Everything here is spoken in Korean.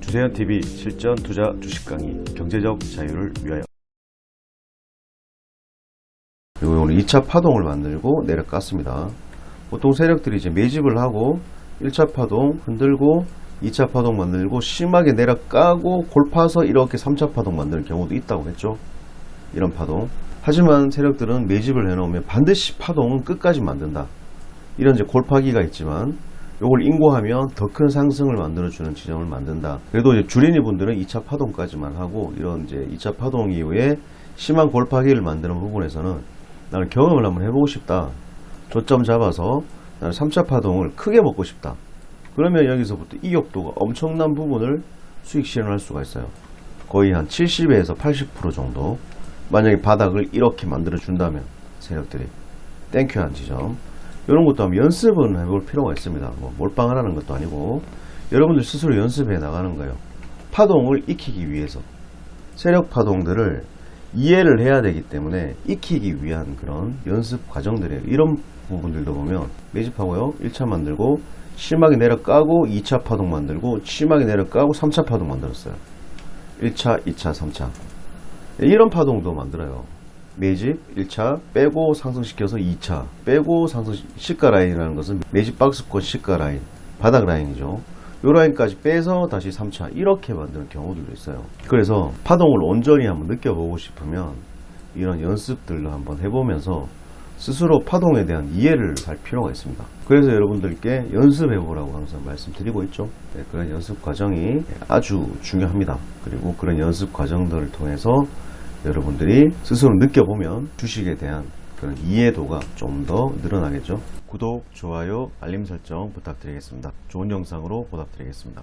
주세현 TV 실전 투자 주식 강의 경제적 자유를 위하여 그리고 오늘 2차 파동을 만들고 내려갔습니다. 보통 세력들이 이제 매집을 하고 1차 파동 흔들고 2차 파동 만들고 심하게 내려가고 골파서 이렇게 3차 파동 만드는 경우도 있다고 했죠. 이런 파동. 하지만 세력들은 매집을 해놓으면 반드시 파동은 끝까지 만든다. 이런 이제 골파기가 있지만 요걸 인고하면 더 큰 상승을 만들어주는 지점을 만든다. 그래도 이제 주린이 분들은 2차 파동까지만 하고 이런 이제 2차 파동 이후에 심한 골파기를 만드는 부분에서는 나는 경험을 한번 해보고 싶다. 조점 잡아서 나는 3차 파동을 크게 먹고 싶다. 그러면 여기서부터 이격도가 엄청난 부분을 수익 실현할 수가 있어요. 거의 한 70에서 80% 정도. 만약에 바닥을 이렇게 만들어 준다면 세력들이 땡큐한 지점 이런 것도 한번 연습은 해볼 필요가 있습니다. 뭐 몰빵을 하는 것도 아니고 여러분들 스스로 연습해 나가는 거예요. 파동을 익히기 위해서 세력 파동들을 이해를 해야 되기 때문에 익히기 위한 그런 연습 과정들이에요. 이런 부분들도 보면 매집하고요. 1차 만들고 심하게 내려 까고 2차 파동 만들고 심하게 내려 까고 3차 파동 만들었어요. 1차, 2차, 3차. 이런 파동도 만들어요. 매집 1차 빼고 상승시켜서 2차 빼고 상승 시가 라인이라는 것은 매집 박스권 시가 라인 바닥 라인이죠. 요 라인까지 빼서 다시 3차 이렇게 만드는 경우들도 있어요. 그래서 파동을 온전히 한번 느껴보고 싶으면 이런 연습들로 한번 해보면서 스스로 파동에 대한 이해를 할 필요가 있습니다. 그래서 여러분들께 연습해 보라고 항상 말씀드리고 있죠. 네, 그런 연습 과정이 아주 중요합니다. 그리고 그런 연습 과정들을 통해서 여러분들이 스스로 느껴보면 주식에 대한 그런 이해도가 좀 더 늘어나겠죠. 구독, 좋아요, 알림 설정 부탁드리겠습니다. 좋은 영상으로 보답드리겠습니다.